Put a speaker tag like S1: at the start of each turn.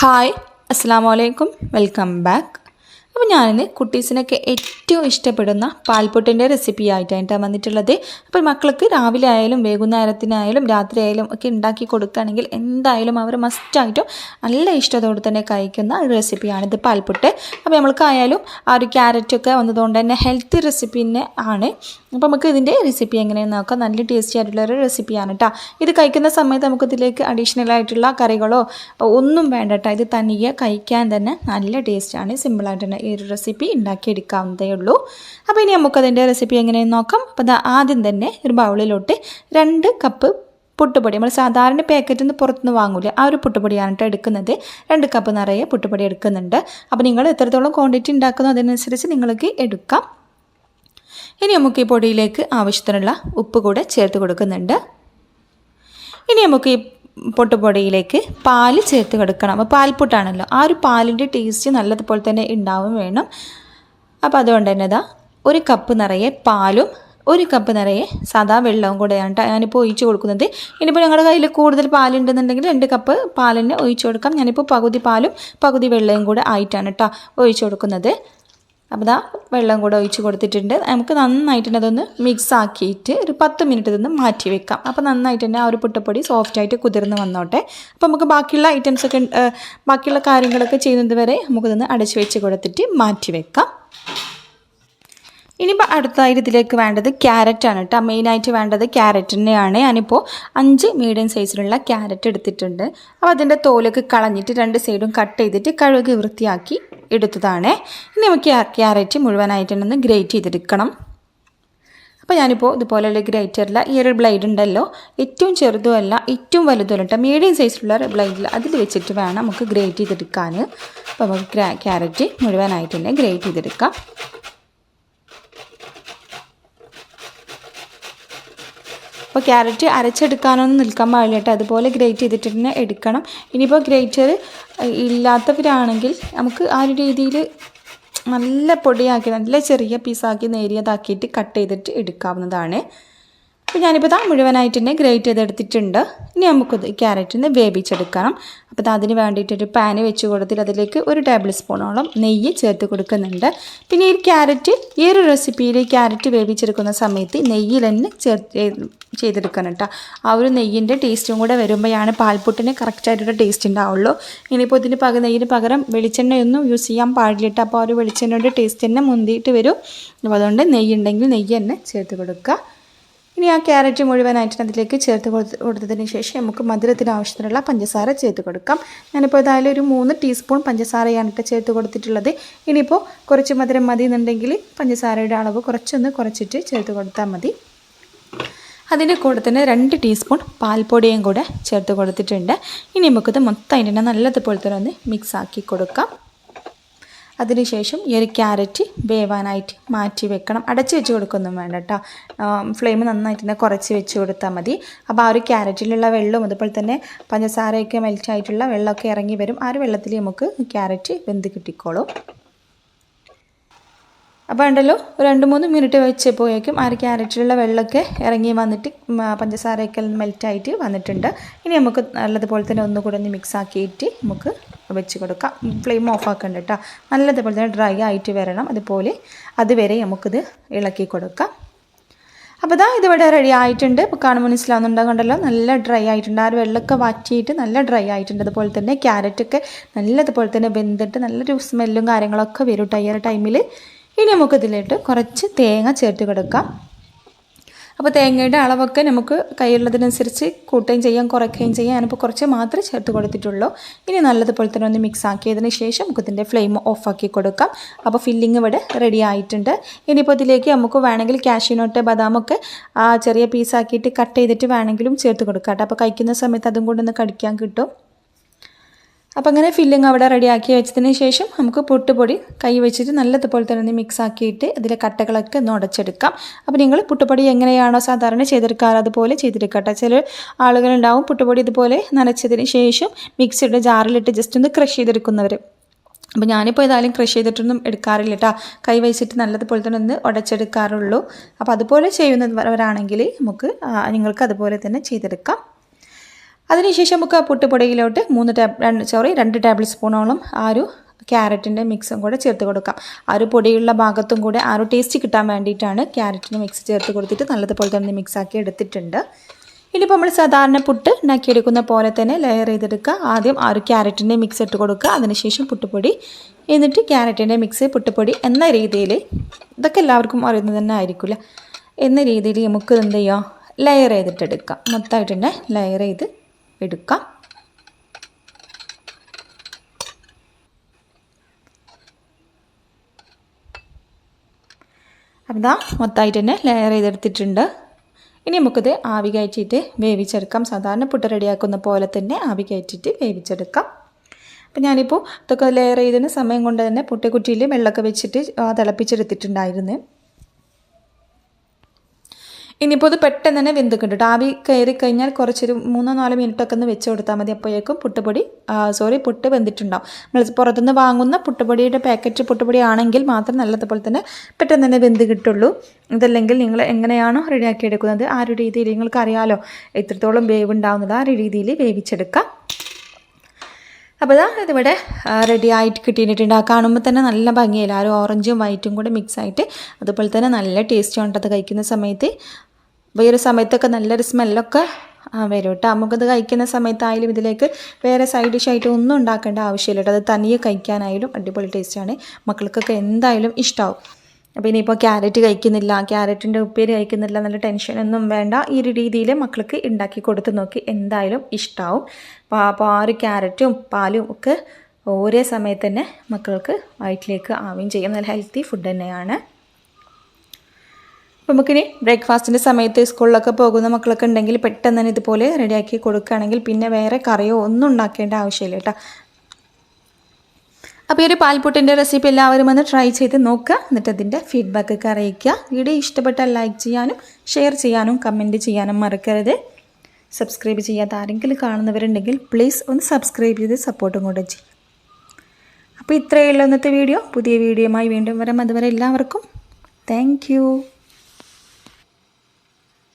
S1: Hi അസ്സാം വലൈക്കും welcome back. അപ്പോൾ ഞാനിന്ന് കുട്ടീസിനൊക്കെ ഏറ്റവും ഇഷ്ടപ്പെടുന്ന പാൽപ്പൊട്ടിന്റെ റെസിപ്പി ആയിട്ടാണ് വന്നിട്ടുള്ളത്. അപ്പോൾ മക്കൾക്ക് രാവിലെ ആയാലും വൈകുന്നേരത്തിനായാലും രാത്രി ആയാലും ഒക്കെ ഉണ്ടാക്കി കൊടുക്കുകയാണെങ്കിൽ എന്തായാലും അവർ മസ്റ്റായിട്ടും നല്ല ഇഷ്ടത്തോടെ തന്നെ കഴിക്കുന്ന ഒരു റെസിപ്പിയാണിത് പാൽപ്പൊട്ട് അപ്പോൾ നമ്മൾക്കായാലും ആ ഒരു ക്യാരറ്റൊക്കെ വന്നതുകൊണ്ട് തന്നെ ഹെൽത്തി റെസിപ്പിന്നെ ആണ് അപ്പോൾ നമുക്ക് ഇതിന്റെ റെസിപ്പി എങ്ങനെയെന്ന് നോക്കാം. നല്ല ടേസ്റ്റി ആയിട്ടുള്ള ഒരു റെസിപ്പിയാണ് കേട്ടോ ഇത് കഴിക്കുന്ന സമയത്ത് നമുക്ക് ഇതിലേക്ക് അഡീഷണൽ ആയിട്ടുള്ള കറികളോ ഒന്നും വേണ്ട കേട്ടോ ഇത് തനിയെ കഴിക്കാൻ തന്നെ നല്ല ടേസ്റ്റാണ് സിമ്പിളായിട്ട് തന്നെ ഈ ഒരു റെസിപ്പി ഉണ്ടാക്കിയെടുക്കാവുന്നതേ ഉള്ളൂ. അപ്പോൾ ഇനി നമുക്കതിന്റെ റെസിപ്പി എങ്ങനെയെന്ന് നോക്കാം. അപ്പോൾ ആദ്യം തന്നെ ഒരു ബൗളിലോട്ട് രണ്ട് കപ്പ് പുട്ടുപൊടി. നമ്മൾ സാധാരണ പാക്കറ്റിൽ നിന്ന് പുറത്തുനിന്ന് വാങ്ങൂല ആ ഒരു പുട്ടുപൊടിയാണ് കേട്ടോ എടുക്കുന്നത്. രണ്ട് കപ്പ് നിറയെ പുട്ടുപൊടി എടുക്കുന്നുണ്ട്. അപ്പോൾ നിങ്ങൾ എത്രത്തോളം ക്വാണ്ടിറ്റി ഉണ്ടാക്കുന്നോ അതിനനുസരിച്ച് നിങ്ങൾക്ക് എടുക്കാം. ഇനി നമുക്ക് ഈ പൊടിയിലേക്ക് ആവശ്യത്തിനുള്ള ഉപ്പ് കൂടെ ചേർത്ത് കൊടുക്കുന്നുണ്ട്. ഇനി നമുക്ക് ഈ പൊട്ടുപൊടിയിലേക്ക് പാൽ ചേർത്ത് കൊടുക്കണം. അപ്പോൾ പാൽപ്പൊട്ടാണല്ലോ ആ ഒരു പാലിന്റെ ടേസ്റ്റ് നല്ലതുപോലെ തന്നെ ഉണ്ടാവും വേണം. അപ്പോൾ അതുകൊണ്ട് തന്നെ ഇതാ ഒരു കപ്പ് നിറയെ പാലും ഒരു കപ്പ് നിറയെ സാധാ വെള്ളവും കൂടെയാണ് കേട്ടോ ഞാനിപ്പോൾ ഒഴിച്ച് കൊടുക്കുന്നത്. ഇനിയിപ്പോൾ ഞങ്ങളുടെ കയ്യിൽ കൂടുതൽ പാലുണ്ടെന്നുണ്ടെങ്കിൽ രണ്ട് കപ്പ് പാലിന് ഒഴിച്ച് കൊടുക്കാം. ഞാനിപ്പോൾ പകുതി പാലും പകുതി വെള്ളവും കൂടെ ആയിട്ടാണ് കേട്ടോ ഒഴിച്ച് കൊടുക്കുന്നത്. അപ്പോൾ ദാ വെള്ളം കൂടെ ഒഴിച്ച് കൊടുത്തിട്ടുണ്ട്. നമുക്ക് നന്നായിട്ട് തന്നെ അതൊന്ന് മിക്സ് ആക്കിയിട്ട് ഒരു പത്ത് മിനിറ്റ് ഇതൊന്ന് മാറ്റി വെക്കാം. അപ്പോൾ നന്നായിട്ട് തന്നെ ആ ഒരു പുട്ടപ്പൊടി സോഫ്റ്റായിട്ട് കുതിർന്ന് വന്നോട്ടെ. അപ്പോൾ നമുക്ക് ബാക്കിയുള്ള ഐറ്റംസ് ഒക്കെ ബാക്കിയുള്ള കാര്യങ്ങളൊക്കെ ചെയ്യുന്നത് വരെ നമുക്കിതൊന്ന് അടച്ച് വെച്ച് കൊടുത്തിട്ട് മാറ്റി വെക്കാം. ഇനിയിപ്പോൾ അടുത്തതായിട്ട് ഇതിലേക്ക് വേണ്ടത് ക്യാരറ്റ് ആണ് കേട്ടോ മെയിനായിട്ട് വേണ്ടത് ക്യാരറ്റ് തന്നെയാണ്. ഞാനിപ്പോൾ അഞ്ച് മീഡിയം സൈസിലുള്ള ക്യാരറ്റ് എടുത്തിട്ടുണ്ട്. അപ്പോൾ അതിന്റെ തോലൊക്കെ കളഞ്ഞിട്ട് രണ്ട് സൈഡും കട്ട് ചെയ്തിട്ട് കഴുകി വൃത്തിയാക്കി എടുത്തതാണ്. ഇനി നമുക്ക് ക്യാരറ്റ് മുഴുവനായിട്ടൊന്ന് ഗ്രേറ്റ് ചെയ്തെടുക്കണം. അപ്പോൾ ഞാനിപ്പോൾ ഇതുപോലെയുള്ള ഗ്രേറ്ററിൽ ഈ ഒരു ബ്ലൈഡ് ഉണ്ടല്ലോ. ഏറ്റവും ചെറുതുമല്ല ഏറ്റവും വലുതുമല്ല കേട്ടോ മീഡിയം സൈസിലുള്ള ഒരു ബ്ലൈഡിൽ അതിൽ വെച്ചിട്ട് വേണം നമുക്ക് ഗ്രേറ്റ് ചെയ്തെടുക്കാൻ അപ്പോൾ നമുക്ക് ക്യാരറ്റ് മുഴുവനായിട്ട് തന്നെ ഗ്രേറ്റ് ചെയ്തെടുക്കാം. അപ്പോൾ ക്യാരറ്റ് അരച്ചെടുക്കാനൊന്നും നിൽക്കാൻ പാടില്ല കേട്ടോ. അതുപോലെ ഗ്രേറ്റ് ചെയ്തിട്ട് തന്നെ എടുക്കണം. ഇനിയിപ്പോൾ ഗ്രേറ്റർ ഇല്ലാത്തവരാണെങ്കിൽ നമുക്ക് ആ ഒരു രീതിയിൽ നല്ല പൊടിയാക്കി നല്ല ചെറിയ പീസാക്കി നേരിയതാക്കിയിട്ട് കട്ട് ചെയ്തിട്ട് എടുക്കാവുന്നതാണ്. അപ്പോൾ ഞാനിപ്പോൾ താ മുഴുവനായിട്ട് തന്നെ ഗ്രേറ്റ് ചെയ്തെടുത്തിട്ടുണ്ട്. ഇനി നമുക്കത് ക്യാരറ്റിന് വേവിച്ചെടുക്കണം. അപ്പോൾ അതിന് വേണ്ടിയിട്ടൊരു പാന് വെച്ച് കൊടുത്തിട്ട് അതിലേക്ക് ഒരു ടേബിൾ സ്പൂണോളം നെയ്യ് ചേർത്ത് കൊടുക്കുന്നുണ്ട്. പിന്നെ ഈ ക്യാരറ്റ് ഈ ഒരു റെസിപ്പിയിൽ ക്യാരറ്റ് വേവിച്ചെടുക്കുന്ന സമയത്ത് നെയ്യിൽ തന്നെ ചേർത്ത് ചെയ്തെടുക്കണം കേട്ടോ ആ ഒരു നെയ്യിന്റെ ടേസ്റ്റും കൂടെ വരുമ്പോഴാണ് പാൽപ്പൊട്ടിന് കറക്റ്റായിട്ടൊരു ടേസ്റ്റ് ഉണ്ടാവുള്ളൂ. ഇനിയിപ്പോൾ ഇതിന് പക നെയ്യിന് പകരം വെളിച്ചെണ്ണയൊന്നും യൂസ് ചെയ്യാൻ പാടില്ല അപ്പോൾ ആ ഒരു വെളിച്ചെണ്ണയുടെ ടേസ്റ്റ് തന്നെ മുന്തിയിട്ട് വരും. അപ്പോൾ അതുകൊണ്ട് നെയ്യുണ്ടെങ്കിൽ നെയ്യ് തന്നെ ചേർത്ത് കൊടുക്കുക. ഇനി ആ ക്യാരറ്റ് മുഴുവനായിട്ട് അതിലേക്ക് ചേർത്ത് കൊടുത്ത് കൊടുത്തതിന് ശേഷം നമുക്ക് മധുരത്തിന് ആവശ്യത്തിനുള്ള പഞ്ചസാര ചേർത്ത് കൊടുക്കാം. ഞാനിപ്പോൾ ഏതായാലും ഒരു മൂന്ന് ടീസ്പൂൺ പഞ്ചസാരയാണ് കേട്ടോ ചേർത്ത് കൊടുത്തിട്ടുള്ളത്. ഇനിയിപ്പോൾ കുറച്ച് മധുരം മതി എന്നുണ്ടെങ്കിൽ പഞ്ചസാരയുടെ അളവ് കുറച്ചൊന്ന് കുറച്ചിട്ട് ചേർത്ത് കൊടുത്താൽ മതി. അതിന്റെ കൂടെ തന്നെ രണ്ട് ടീസ്പൂൺ പാൽപ്പൊടിയും കൂടെ ചേർത്ത് കൊടുത്തിട്ടുണ്ട്. ഇനി നമുക്കിത് മൊത്തം അതിന്റെ നല്ലതുപോലെ തന്നെ ഒന്ന് മിക്സ് ആക്കി കൊടുക്കാം. അതിനുശേഷം ഈ ഒരു ക്യാരറ്റ് വേവാനായിട്ട് മാറ്റി വെക്കണം. അടച്ചു വെച്ച് കൊടുക്കൊന്നും വേണ്ട കേട്ടോ ഫ്ലെയിം നന്നായിട്ട് തന്നെ കുറച്ച് വെച്ച് കൊടുത്താൽ മതി. അപ്പോൾ ആ ഒരു ക്യാരറ്റിലുള്ള വെള്ളവും അതുപോലെ തന്നെ പഞ്ചസാരയൊക്കെ മെൽറ്റായിട്ടുള്ള വെള്ളമൊക്കെ ഇറങ്ങി വരും. ആ ഒരു വെള്ളത്തിൽ നമുക്ക് ക്യാരറ്റ് വെന്ത് കിട്ടിക്കോളും. അപ്പോൾ ഉണ്ടല്ലോ ഒരു രണ്ട് മൂന്ന് മിനിറ്റ് വെച്ചപ്പോഴേക്കും ആ ക്യാരറ്റിലുള്ള വെള്ളമൊക്കെ ഇറങ്ങി വന്നിട്ട് പഞ്ചസാരയൊക്കെ മെൽറ്റായിട്ട് വന്നിട്ടുണ്ട്. ഇനി നമുക്ക് നല്ലതുപോലെ തന്നെ ഒന്നുകൂടെ ഒന്ന് മിക്സ് ആക്കിയിട്ട് നമുക്ക് വെച്ച് കൊടുക്കാം. ഫ്ലെയിം ഓഫ് ആക്കണ്ട കേട്ടോ നല്ലതുപോലെ തന്നെ ഡ്രൈ ആയിട്ട് വരണം. അതുപോലെ അതുവരെ നമുക്കിത് ഇളക്കി കൊടുക്കാം. അപ്പോൾ ഇതാ ഇതിവിടെ റെഡി ആയിട്ടുണ്ട്. ഇപ്പോൾ കാണുമ്പോൾ മനസ്സിലാവുന്നുണ്ടാകണ്ടല്ലോ നല്ല ഡ്രൈ ആയിട്ടുണ്ട്. ആ ഒരു വെള്ളമൊക്കെ വാറ്റിയിട്ട് നല്ല ഡ്രൈ ആയിട്ടുണ്ട്. അതുപോലെ തന്നെ ക്യാരറ്റൊക്കെ നല്ലതുപോലെ തന്നെ വെന്തിട്ട് നല്ലൊരു സ്മെല്ലും കാര്യങ്ങളൊക്കെ വരും കേട്ടോ ടൈമിൽ ഇനി നമുക്കിതിലിട്ട് കുറച്ച് തേങ്ങ ചേർത്ത് കൊടുക്കാം. അപ്പോൾ തേങ്ങയുടെ അളവൊക്കെ നമുക്ക് കയ്യിലുള്ളതിനനുസരിച്ച് കൂട്ടുകയും ചെയ്യാം കുറയ്ക്കുകയും ചെയ്യാം. ഞാനിപ്പോൾ കുറച്ച് മാത്രമേ ചേർത്ത് കൊടുത്തിട്ടുള്ളൂ. ഇനി നല്ലതുപോലെ തന്നെ ഒന്ന് മിക്സ് ആക്കിയതിന് ശേഷം നമുക്ക് ഇതിന്റെ ഫ്ലെയിം ഓഫ് ആക്കി കൊടുക്കാം. അപ്പോൾ ഫില്ലിംഗ് ഇവിടെ റെഡി ആയിട്ടുണ്ട്. ഇനിയിപ്പോൾ ഇതിലേക്ക് നമുക്ക് വേണമെങ്കിൽ ക്യാഷ്യൂനോട്ട് ബദാമൊക്കെ ആ ചെറിയ പീസാക്കിയിട്ട് കട്ട് ചെയ്തിട്ട് വേണമെങ്കിലും ചേർത്ത് കൊടുക്കാം കേട്ടോ. അപ്പോൾ കഴിക്കുന്ന സമയത്ത് അതും കൊണ്ടൊന്ന് കടിക്കാൻ കിട്ടും. അപ്പോൾ അങ്ങനെ ഫില്ലിങ് അവിടെ റെഡിയാക്കി വെച്ചതിന് ശേഷം നമുക്ക് പുട്ടുപൊടി കൈ വെച്ചിട്ട് നല്ലതുപോലെ തന്നെ ഒന്ന് മിക്സ് ആക്കിയിട്ട് അതിലെ കട്ടകളൊക്കെ ഒന്ന് ഉടച്ചെടുക്കാം. അപ്പോൾ നിങ്ങൾ പുട്ടുപൊടി എങ്ങനെയാണോ സാധാരണ ചെയ്തെടുക്കാറ് അതുപോലെ ചെയ്തെടുക്കട്ടെ. ചില ആളുകളുണ്ടാവും പുട്ടുപൊടി ഇതുപോലെ നനച്ചതിന് ശേഷം മിക്സിയുടെ ജാറിലിട്ട് ജസ്റ്റ് ഒന്ന് ക്രഷ് ചെയ്തെടുക്കുന്നവർ അപ്പോൾ ഞാനിപ്പോൾ ഏതായാലും ക്രഷ് ചെയ്തിട്ടൊന്നും എടുക്കാറില്ല കേട്ടോ കൈ വെച്ചിട്ട് നല്ലതുപോലെ തന്നെ ഒന്ന് ഉടച്ചെടുക്കാറുള്ളൂ. അപ്പോൾ അതുപോലെ ചെയ്യുന്നവരാണെങ്കിൽ നമുക്ക് നിങ്ങൾക്ക് അതുപോലെ തന്നെ ചെയ്തെടുക്കാം. അതിനുശേഷം നമുക്ക് ആ പുട്ടുപൊടിയിലോട്ട് മൂന്ന് ടേബ് സോറി രണ്ട് ടേബിൾ സ്പൂണോളം ആ ഒരു ക്യാരറ്റിന്റെ മിക്സും കൂടെ ചേർത്ത് കൊടുക്കാം. ആ ഒരു പൊടിയുള്ള ഭാഗത്തും കൂടെ ആ ഒരു ടേസ്റ്റ് കിട്ടാൻ വേണ്ടിയിട്ടാണ് ക്യാരറ്റിന്റെ മിക്സ് ചേർത്ത് കൊടുത്തിട്ട് നല്ലതുപോലെ തന്നെ മിക്സാക്കി എടുത്തിട്ടുണ്ട്. ഇനിയിപ്പോൾ നമ്മൾ സാധാരണ പുട്ട് ഉണ്ടാക്കിയെടുക്കുന്ന പോലെ തന്നെ ലെയർ ചെയ്തെടുക്കുക. ആദ്യം ആ ഒരു ക്യാരറ്റിന്റെ മിക്സ് ഇട്ട് കൊടുക്കുക. അതിനുശേഷം പുട്ടുപൊടി. എന്നിട്ട് ക്യാരറ്റിന്റെ മിക്സ് പുട്ടുപൊടി എന്ന രീതിയിൽ ഇതൊക്കെ എല്ലാവർക്കും അറിയുന്നത് തന്നെ ആയിരിക്കില്ല? എന്ന രീതിയിൽ നമുക്ക് എന്ത് ചെയ്യാം? ലെയർ ചെയ്തിട്ടെടുക്കാം മൊത്തമായിട്ട് തന്നെ ലെയർ ചെയ്ത് എടുക്കാം. അപ്പം മൊത്തമായിട്ട് തന്നെ ലെയർ ചെയ്തെടുത്തിട്ടുണ്ട്. ഇനി നമുക്കിത് ആവി കയറ്റിയിട്ട് വേവിച്ചെടുക്കാം. സാധാരണ പുട്ട് റെഡിയാക്കുന്ന പോലെ തന്നെ ആവി കയറ്റിയിട്ട് വേവിച്ചെടുക്കാം. അപ്പം ഞാനിപ്പോൾ ഇതൊക്കെ ലെയർ ചെയ്തതിന് സമയം കൊണ്ട് തന്നെ പുട്ടക്കുറ്റിയിൽ വെള്ളമൊക്കെ വെച്ചിട്ട് തിളപ്പിച്ചെടുത്തിട്ടുണ്ടായിരുന്നു. ഇനിയിപ്പോൾ ഇത് പെട്ടെന്ന് തന്നെ വെന്ത് കിട്ടും ആവി കയറി കഴിഞ്ഞാൽ കുറച്ചൊരു മൂന്നോ നാലോ മിനിറ്റൊക്കെ ഒന്ന് വെച്ച് കൊടുത്താൽ മതി. അപ്പോഴേക്കും പുട്ടുപൊടി സോറി പുട്ട് വെന്തിട്ടുണ്ടാവും. നമ്മൾ പുറത്തുനിന്ന് വാങ്ങുന്ന പുട്ടുപൊടിയുടെ പാക്കറ്റ് പുട്ടുപൊടി ആണെങ്കിൽ മാത്രം നല്ലതുപോലെ തന്നെ പെട്ടെന്ന് തന്നെ വെന്ത് കിട്ടുള്ളൂ. ഇതല്ലെങ്കിൽ നിങ്ങൾ എങ്ങനെയാണോ റെഡിയാക്കി എടുക്കുന്നത് ആ ഒരു രീതിയിൽ നിങ്ങൾക്ക് അറിയാലോ. എത്രത്തോളം വേവ് ഉണ്ടാവുന്നത് ആ ഒരു രീതിയിൽ വേവിച്ചെടുക്കാം. അപ്പോൾ ഇതാ ഇതിവിടെ റെഡി ആയിട്ട് കിട്ടിയിട്ടുണ്ട്. കാണുമ്പോൾ തന്നെ നല്ല ഭംഗിയില്ല ആ ഒരു ഓറഞ്ചും വൈറ്റും കൂടെ മിക്സ് ആയിട്ട് അതുപോലെ തന്നെ നല്ല ടേസ്റ്റ് ഉണ്ട് അത് കഴിക്കുന്ന സമയത്ത്. അപ്പോൾ ഈ ഒരു സമയത്തൊക്കെ നല്ലൊരു സ്മെല്ലൊക്കെ വരും കേട്ടോ നമുക്കത് കഴിക്കുന്ന സമയത്തായാലും ഇതിലേക്ക് വേറെ സൈഡ് ഡിഷായിട്ട് ഒന്നും ഉണ്ടാക്കേണ്ട ആവശ്യമില്ല കേട്ടോ അത് തനിയെ കഴിക്കാനായാലും അടിപൊളി ടേസ്റ്റാണ് മക്കൾക്കൊക്കെ എന്തായാലും ഇഷ്ടമാവും അപ്പോൾ ഇനിയിപ്പോൾ ക്യാരറ്റ് കഴിക്കുന്നില്ല ക്യാരറ്റിന്റെ ഉപ്പേരി കഴിക്കുന്നില്ല നല്ല ടെൻഷനൊന്നും വേണ്ട. ഈ ഒരു രീതിയിൽ മക്കൾക്ക് ഉണ്ടാക്കി കൊടുത്ത് നോക്കി എന്തായാലും ഇഷ്ടമാവും അപ്പോൾ അപ്പോൾ ആ ഒരു ക്യാരറ്റും പാലും ഒക്കെ ഒരേ സമയത്ത് തന്നെ മക്കൾക്ക് വയറ്റിലേക്ക് ആവുകയും ചെയ്യും. നല്ല ഹെൽത്തി ഫുഡ് തന്നെയാണ്. അപ്പോൾ നമുക്കിനി ബ്രേക്ക്ഫാസ്റ്റിന്റെ സമയത്ത് സ്കൂളിലൊക്കെ പോകുന്ന മക്കളൊക്കെ ഉണ്ടെങ്കിൽ പെട്ടെന്ന് തന്നെ ഇതുപോലെ റെഡിയാക്കി കൊടുക്കുകയാണെങ്കിൽ പിന്നെ വേറെ കറിയോ ഒന്നും ഉണ്ടാക്കേണ്ട ആവശ്യമില്ല കേട്ടോ. അപ്പോൾ ഈ ഒരു പാൽപുട്ടിന്റെ റെസിപ്പി എല്ലാവരും ഒന്ന് ട്രൈ ചെയ്ത് നോക്കുക. എന്നിട്ട് അതിന്റെ ഫീഡ്ബാക്കൊക്കെ അറിയിക്കുക. വീഡിയോ ഇഷ്ടപ്പെട്ടാൽ ലൈക്ക് ചെയ്യാനും ഷെയർ ചെയ്യാനും കമന്റ് ചെയ്യാനും മറക്കരുത്. സബ്സ്ക്രൈബ് ചെയ്യാത്ത ആരെങ്കിലും കാണുന്നവരുണ്ടെങ്കിൽ പ്ലീസ് ഒന്ന് സബ്സ്ക്രൈബ് ചെയ്ത് സപ്പോർട്ടും കൂടെ ചെയ്യും. അപ്പോൾ ഇത്രയുള്ള ഇന്നത്തെ വീഡിയോ. പുതിയ വീഡിയോയുമായി വീണ്ടും വരാം. അതുവരെ എല്ലാവർക്കും താങ്ക്